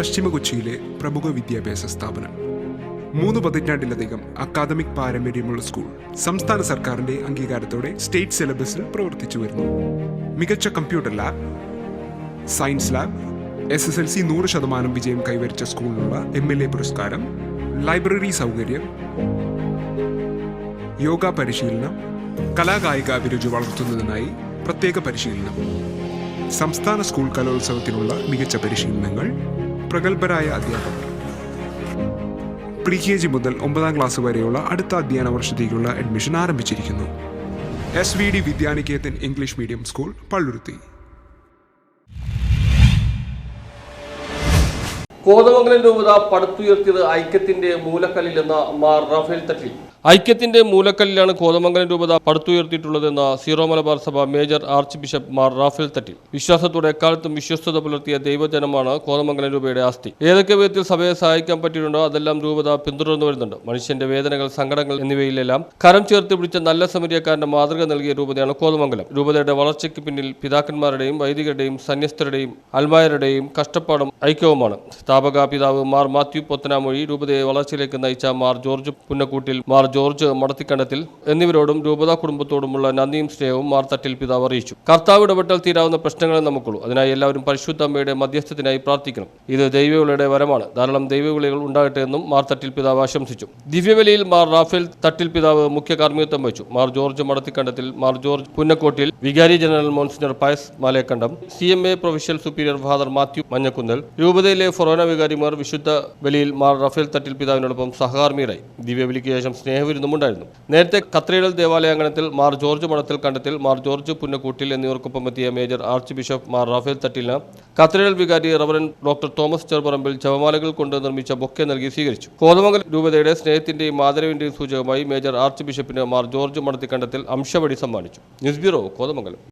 പശ്ചിമ കൊച്ചിയിലെ പ്രമുഖ വിദ്യാഭ്യാസ സ്ഥാപനം. മൂന്ന് പതിറ്റാണ്ടിലധികം അക്കാദമിക് പാരമ്പര്യമുള്ള സ്കൂൾ സംസ്ഥാന സർക്കാരിന്റെ അംഗീകാരത്തോടെ സ്റ്റേറ്റ് സിലബസിൽ പ്രവർത്തിച്ചു വരുന്നു. മികച്ച computer lab science lab S S L C നൂറ് ശതമാനം വിജയം കൈവരിച്ച സ്കൂളിനുള്ള എം എൽ എ പുരസ്കാരം ലൈബ്രറി സൗകര്യം യോഗ പരിശീലനം കലാകായിക അഭിരുചി വളർത്തുന്നതിനായി പ്രത്യേക പരിശീലനം. സംസ്ഥാന സ്കൂൾ കലോത്സവത്തിനുള്ള മികച്ച പരിശീലനങ്ങൾ പ്രഗത്ഭരായ അധ്യാപകർ. പ്രീ കെ ജി മുതൽ ഒമ്പതാം ക്ലാസ് വരെയുള്ള അടുത്ത അധ്യയന വർഷത്തേക്കുള്ള അഡ്മിഷൻ ആരംഭിച്ചിരിക്കുന്നു. S V D Vidyanikethan English medium school Palluruthy. Kothamangalam രൂപത പടുത്തുയർത്തിയത് ഐക്യത്തിന്റെ മൂലക്കല്ലിലെന്ന മാർ റഫേൽ തട്ടിൽ. ഐക്യത്തിന്റെ മൂലക്കല്ലിലാണ് കോതമംഗലം രൂപത പടുത്തുയർത്തിയിട്ടുള്ളതെന്ന Syro Malabar Sabha major archbishop Mar Raphael Thattil. വിശ്വാസത്തോടെ എക്കാലത്തും വിശ്വസ്തത പുലർത്തിയ ദൈവജനമാണ് കോതമംഗലം രൂപയുടെ ആസ്തി. ഏതൊക്കെ വിധത്തിൽ സഭയെ സഹായിക്കാൻ പറ്റിയിട്ടുണ്ടോ അതെല്ലാം രൂപത പിന്തുടർന്നു വരുന്നുണ്ട്. മനുഷ്യന്റെ വേദനകൾ സങ്കടങ്ങൾ എന്നിവയിലെല്ലാം കരം ചേർത്ത് പിടിച്ച നല്ല സമരിയക്കാരന്റെ മാതൃക നൽകിയ രൂപതയാണ് കോതമംഗലം. രൂപതയുടെ വളർച്ചയ്ക്ക് പിന്നിൽ പിതാക്കന്മാരുടെയും വൈദികരുടെയും സന്യസ്തരുടെയും അൽമായരുടെയും കഷ്ടപ്പാടും ഐക്യവുമാണ്. സ്ഥാപക പിതാവ് മാർ മാത്യു പൊത്തനാമൊഴി രൂപതയെ വളർച്ചയിലേക്ക് നയിച്ച മാർ ജോർജ് പുന്നക്കൂട്ടിൽ മാർ ജോർജ് മടത്തിക്കണ്ടത്തിൽ എന്നിവരോടും രൂപതാ കുടുംബത്തോടുമുള്ള നന്ദിയും സ്നേഹവും മാർ തട്ടിൽ പിതാവ് അറിയിച്ചു. കർത്താവ് ഇടപെട്ടാൽ തീരാവുന്ന പ്രശ്നങ്ങളെ നമുക്കുള്ളൂ. അതിനായി എല്ലാവരും പരിശുദ്ധ അമ്മയുടെ മധ്യസ്ഥത്തിനായി പ്രാർത്ഥിക്കണം. ഇത് ദൈവവിളിയുടെ വരമാണ്. ധാരാളം ദൈവവിളികൾ ഉണ്ടാകട്ടെ എന്നും മാർ തട്ടിൽ പിതാവ് ആശംസിച്ചു. ദിവ്യവലിയിൽ മാർ റാഫേൽ തട്ടിൽ പിതാവ് മുഖ്യ കാർമ്മികത്വം വഹിച്ചു. മാർ ജോർജ് മടത്തിക്കണ്ടത്തിൽ മാർ ജോർജ് പുന്നക്കോട്ടിൽ വികാരി general monsignor Pius Malekandam C M A provincial superior father Mathew Manjakunnel രൂപതയിലെ ഫൊറോന വികാരിമാർ വിശുദ്ധ ബലിയിൽ മാർ റഫേൽ തട്ടിൽ പിതാവിനോടൊപ്പം സഹകാർമ്മികരായി ദിവ്യബലിക്ക് ശേഷം സ്നേഹവിരുന്നുമുണ്ടായിരുന്നു. നേരത്തെ കത്രീഡൽ ദേവാലയാങ്കണത്തിൽ മാർ ജോർജ് മഠത്തിൽ കണ്ടത്തിൽ മാർ ജോർജ് പുന്നക്കൂട്ടിൽ എന്നിവർക്കൊപ്പം എത്തിയ major archbishop Mar Rafale തട്ടിലിന് കത്രീഡൽ വികാരി റവറൻ ഡോക്ടർ തോമസ് ചെറുപറമ്പിൽ ജപമാലകൾ കൊണ്ട് നിർമ്മിച്ച ബൊക്കെ നൽകി സ്വീകരിച്ചു. കോതമംഗലം രൂപതയുടെ സ്നേഹത്തിന്റെയും ആദരവിന്റെയും സൂചകമായി മേജർ ആർച്ച് ബിഷപ്പിന് മാർ ജോർജ് മഠത്തിൽ കണ്ടത്തിൽ അംശവടി സമ്മാനിച്ചു. News bureau Kothamangalam.